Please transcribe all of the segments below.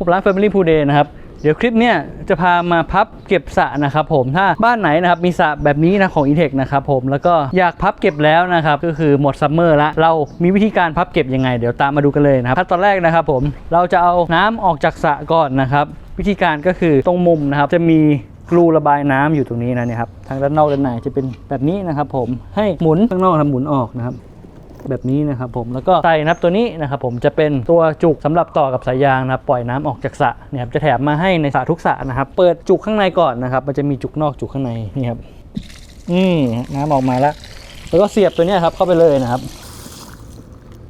ผมร้าน Family Pool Day นะครับ เดี๋ยวคลิปเนี้ยจะพามาพับเก็บสระนะครับผมถ้าบ้านไหนนะครับมีสระแบบนี้นะของ Intech นะครับผมแล้วก็อยากพับเก็บแล้วนะครับก็คือหมดซัมเมอร์ละเรามีวิธีการพับเก็บยังไง เดี๋ยวตามมาดูกันเลยนะครับขั้นตอนแรกนะครับผมเราจะเอาน้ำออกจากสระก่อนนะครับวิธีการก็คือตรงมุมนะครับจะมีกรูระบายน้ำอยู่ตรงนี้นะเนี่ยครับทางด้านนอกด้านในจะเป็นแบบนี้นะครับผมให้หมุนข้างนอกทำหมุนออกนะครับ แบบนี้นะครับผมแล้วก็ใส่นะครับตัวนี้นะครับผมจะเป็นตัวจุกสำหรับต่อกับสายยางนะครับปล่อยน้ำออกจากสระเนี่ยครับจะแถมมาให้ในสระทุกสระนะครับ เปิดจุกข้างในก่อนนะครับ มันจะมีจุกนอกจุกข้างในนี่ครับนี่น้ำออกมาแล้วแล้วก็เสียบตัวนี้ครับเข้าไปเลยนะครับ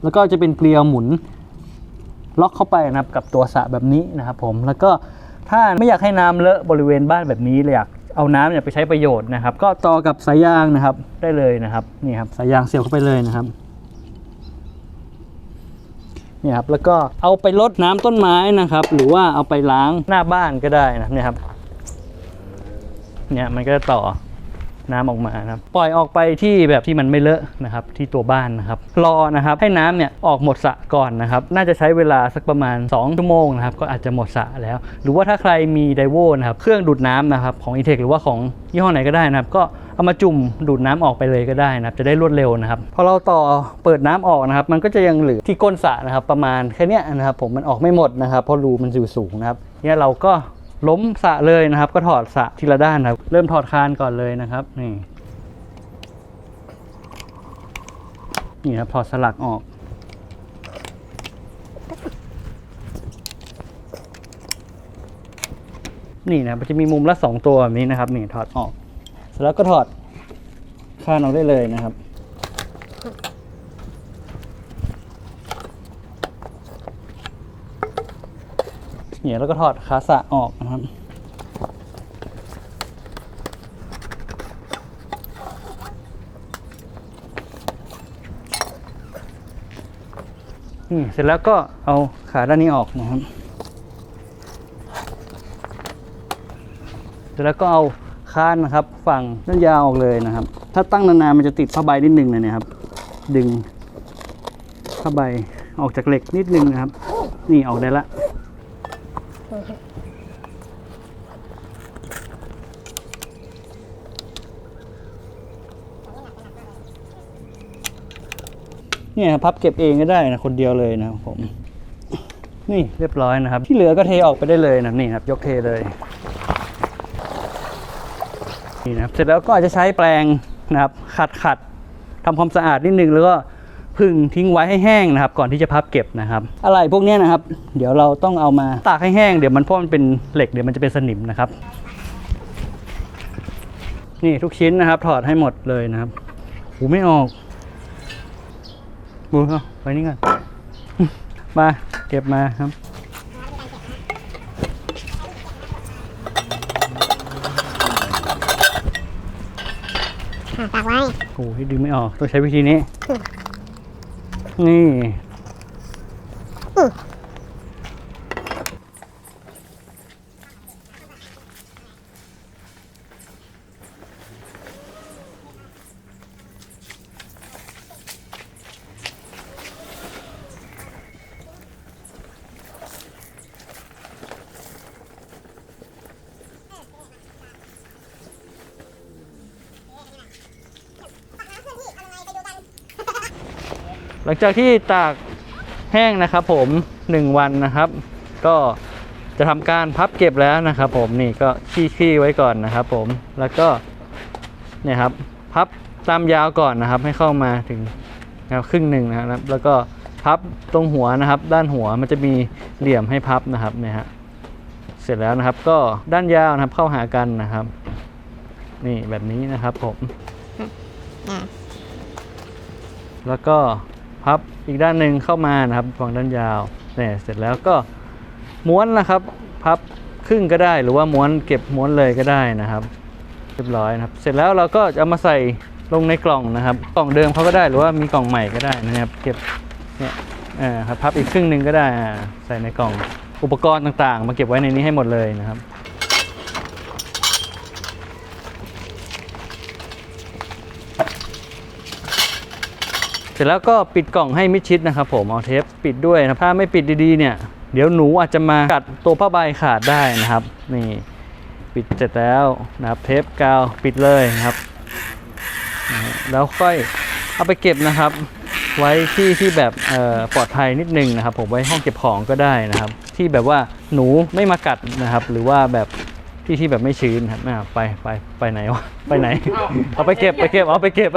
แล้วก็จะเป็นเกลียวหมุน ล็อกเข้าไปนะครับกับตัวสระแบบนี้นะครับ ผมแล้วก็ถ้าไม่อยากให้น้ำเลอะบริเวณบ้านแบบนี้เลยอยากเอาน้ำเนี่ยไปใช้ประโยชน์นะครับ ก็ต่อกับสายยางนะครับได้เลยนะครับนี่ครับสายยางเสียบเข้าไปเลยนะครับ นี่ยครับแล้วก็เอาไปรดน้ำต้นไม้นะครับ หรือว่าเอาไปล้างหน้าบ้านก็ได้นะเนี่ยครับเนี่ยมันก็จะต่อ น้ำออกมานะครับปล่อยออกไปที่แบบที่มันไม่เลอะนะครับที่ตัวบ้านนะครับรอนะครับให้น้ำเนี่ยออกหมดสะก่อนนะครับน่าจะใช้เวลาสักประมาณ 2 ชั่วโมงนะครับก็อาจจะหมดสะแล้ว หรือว่าถ้าใครมีไดโวนะครับเครื่องดูดน้ำนะครับของ e t e c h หรือว่าของยี่ห้อไหนก็ได้นะครับ ก็เอามาจุ่มดูดน้ำออกไปเลยก็ได้นะครับ จะได้รวดเร็วนะครับ พอเราต่อเปิดน้ำออกนะครับ มันก็จะยังเหลือที่ก้นสระนะครับ ประมาณแค่นี้นะครับ ผมมันออกไม่หมดนะครับเพราะรูมันอยู่สูงนะครับเนี่ยเราก็ ล้มสะเลยนะครับ ก็ถอดสะทีละด้านนะครับ เริ่มถอดคานก่อนเลยนะครับนี่นี่ครับถอดสลักออก นี่นะมันจะมีมุมละสองตัวแบบนี้นะครับนี่ถอดออก เสร็จแล้วก็ถอดคานออกได้เลยนะครับ เนี่ยแล้วก็ถอดขาสะออกนะครับนี่เสร็จแล้วก็เอาขาด้านนี้ออกนะครับ เสร็จแล้วก็เอาคานนะครับ ฝั่งด้านยาวออกเลยนะครับ ถ้าตั้งนานๆมันจะติดผ้าใบนิดนึงเลยนะครับ ดึงผ้าใบออกจากเหล็กนิดนึงนะครับ นี่ออกได้ละ เนี่ยพับเก็บเองก็ได้นะ คนเดียวเลยนะครับผม นี่เรียบร้อยนะครับ ที่เหลือก็เทออกไปได้เลยนะนี่ครับยกเทเลยนี่นะครับเสร็จแล้วก็อาจจะใช้แปรงนะครับ ขัดขัดทำความสะอาดนิดนึงแล้วก็ พึ่งทิ้งไว้ให้แห้งนะครับ ก่อนที่จะพับเก็บนะครับ อะไรพวกเนี้ยนะครับ เดี๋ยวเราต้องเอามาตากให้แห้งเดี๋ยวมันเพราะมันเป็นเหล็กเดี๋ยวมันจะเป็นสนิมนะครับ นี่ทุกชิ้นนะครับ ถอดให้หมดเลยนะครับหูไม่ออกบูเอาไว้นี่ก่อนมาเก็บมาครับอะตากไว้โอ้ยดึงไม่ออกต้องใช้วิธีนี้ นี่ หลังจากที่ตากแห้งนะครับผม 1 วันนะครับ ก็จะทำการพับเก็บแล้วนะครับ ผมนี่ก็ขี้ๆไว้ก่อนนะครับ ผมแล้วก็เนี่ยครับพับตามยาวก่อนนะครับ ให้เข้ามาถึงแนวครึ่งหนึ่งนะครับ แล้วก็พับตรงหัวนะครับ ด้านหัวมันจะมีเหลี่ยมให้พับนะครับเนี่ยฮะเสร็จแล้วนะครับ ก็ด้านยาวนะครับเข้าหากันนะครับ นี่แบบนี้นะครับผมอะแล้วก็ พับอีกด้านหนึ่งเข้ามานะครับฝั่งด้านยาวเนี่ยเสร็จแล้วก็ม้วนนะครับ พับครึ่งก็ได้หรือว่าม้วนเก็บม้วนเลยก็ได้นะครับ เรียบร้อยนะครับ เสร็จแล้วเราก็จะมาใส่ลงในกล่องนะครับ กล่องเดิมเขาก็ได้หรือว่ามีกล่องใหม่ก็ได้นะครับ เก็บเนี่ยอ่าครับพับอีกครึ่งหนึ่งก็ได้ใส่ในกล่องอุปกรณ์ต่างๆ มาเก็บไว้ในนี้ให้หมดเลยนะครับ เสร็จแล้วก็ปิดกล่องให้มิดชิดนะครับผมเอาเทปปิดด้วยนะถ้าไม่ปิดดีๆเนี่ยเดี๋ยวหนูอาจจะมากัดตัวผ้าใบขาดได้นะครับ นี่ปิดเสร็จแล้วนะครับเทปกาวปิดเลยนะครับนะฮะแล้วค่อยเอาไปเก็บนะครับ ไว้ที่ที่แบบเอ่อปลอดภัยนิดนึงนะครับ ผมไว้ห้องเก็บของก็ได้นะครับ ที่แบบว่าหนูไม่มากัดนะครับ หรือว่าแบบที่ที่แบบไม่ชื้นครับอ่าไปไปไปไหนวะไปไหน เอาไปเก็บไปเก็บเอาไปเก็บ